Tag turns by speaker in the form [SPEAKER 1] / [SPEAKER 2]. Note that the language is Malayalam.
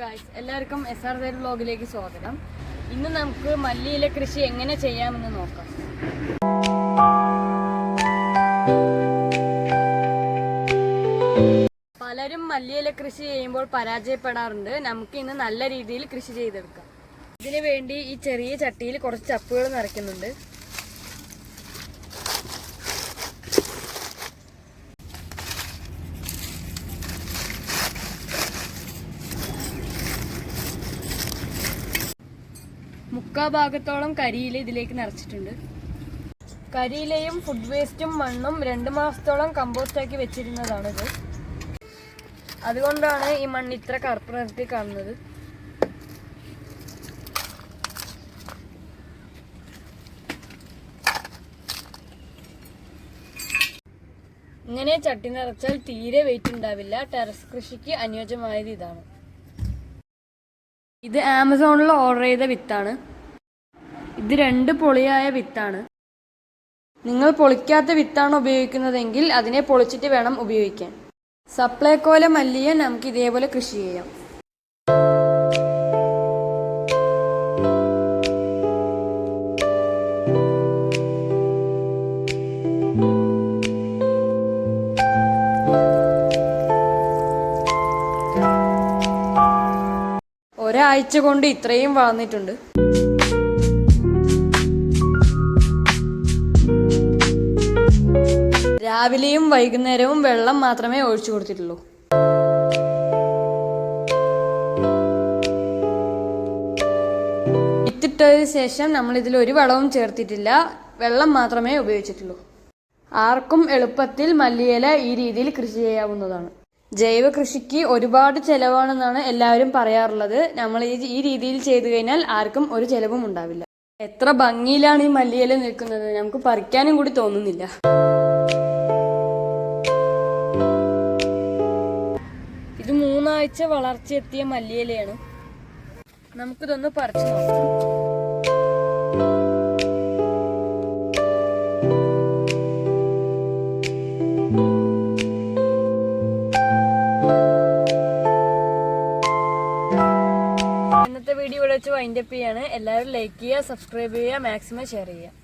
[SPEAKER 1] ഗായ്സ് എല്ലാവർക്കും എസ് ആർ ദേവ് വ്ലോഗിലേക്ക് സ്വാഗതം. ഇന്ന് നമുക്ക് മല്ലിയില കൃഷി എങ്ങനെ ചെയ്യാമെന്ന് നോക്കാം. പലരും മല്ലിയില കൃഷി ചെയ്യുമ്പോൾ പരാജയപ്പെടാറുണ്ട്. നമുക്ക് ഇന്ന് നല്ല രീതിയിൽ കൃഷി ചെയ്തെടുക്കാം. ഇതിനു വേണ്ടി ഈ ചെറിയ ചട്ടിയിൽ കുറച്ച് ചപ്പുകൾ നിറയ്ക്കുന്നുണ്ട്. മുക്കാ ഭാഗത്തോളം കരിയില ഇതിലേക്ക് നിറച്ചിട്ടുണ്ട്. കരിയിലയും ഫുഡ് വേസ്റ്റും മണ്ണും രണ്ട് മാസത്തോളം കമ്പോസ്റ്റ് ആക്കി വെച്ചിരുന്നതാണിത്. അതുകൊണ്ടാണ് ഈ മണ്ണ് ഇത്ര കറുപ്പ് നിറത്തിൽ കാണുന്നത്. ഇങ്ങനെ ചട്ടി നിറച്ചാൽ തീരെ വെയിറ്റ് ഉണ്ടാവില്ല. ടെറസ് കൃഷിക്ക് അനുയോജ്യമായത് ഇതാണ്. ഇത് ആമസോണിൽ ഓർഡർ ചെയ്ത വിത്താണ്. ഇത് രണ്ട് പൊളിയായ വിത്താണ്. നിങ്ങൾ പൊളിക്കാത്ത വിത്താണ് ഉപയോഗിക്കുന്നതെങ്കിൽ അതിനെ പൊളിച്ചിട്ട് വേണം ഉപയോഗിക്കാൻ. സപ്ലൈക്കോല മല്ലിയ നമുക്ക് ഇതേപോലെ കൃഷി ചെയ്യാം. ഒരാഴ്ച കൊണ്ട് ഇത്രയും വളർന്നിട്ടുണ്ട് രാവിലെയും വൈകുന്നേരവും വെള്ളം മാത്രമേ ഒഴിച്ചു കൊടുത്തിട്ടുള്ളൂ. വിത്തിട്ടതിന് ശേഷം നമ്മൾ ഇതിൽ ഒരു വളവും ചേർത്തിട്ടില്ല. വെള്ളം മാത്രമേ ഉപയോഗിച്ചിട്ടുള്ളൂ. ആർക്കും എളുപ്പത്തിൽ മല്ലിയില ഈ രീതിയിൽ കൃഷി ചെയ്യാവുന്നതാണ്. ജൈവ കൃഷിക്ക് ഒരുപാട് ചെലവാണെന്നാണ് എല്ലാവരും പറയാറുള്ളത്. നമ്മൾ ഈ ഈ രീതിയിൽ ചെയ്തു കഴിഞ്ഞാൽ ആർക്കും ഒരു ചെലവും ഉണ്ടാവില്ല. എത്ര ഭംഗിയിലാണ് ഈ മല്ലിയില നിൽക്കുന്നത്? നമുക്ക് പറിക്കാനും കൂടി തോന്നുന്നില്ല. ഇത് മൂന്നാഴ്ച വളർച്ചയെത്തിയ മല്ലിയിലയാണ്. നമുക്കിതൊന്ന് പറിച്ചു നോക്കാം. ഇന്നത്തെ വീഡിയോ ഇവിടെ വെച്ച് വൈൻഡപ്പ് ചെയ്യാണ്. എല്ലാവരും ലൈക്ക് ചെയ്യുക സബ്സ്ക്രൈബ് ചെയ്യുക മാക്സിമം ഷെയർ ചെയ്യുക.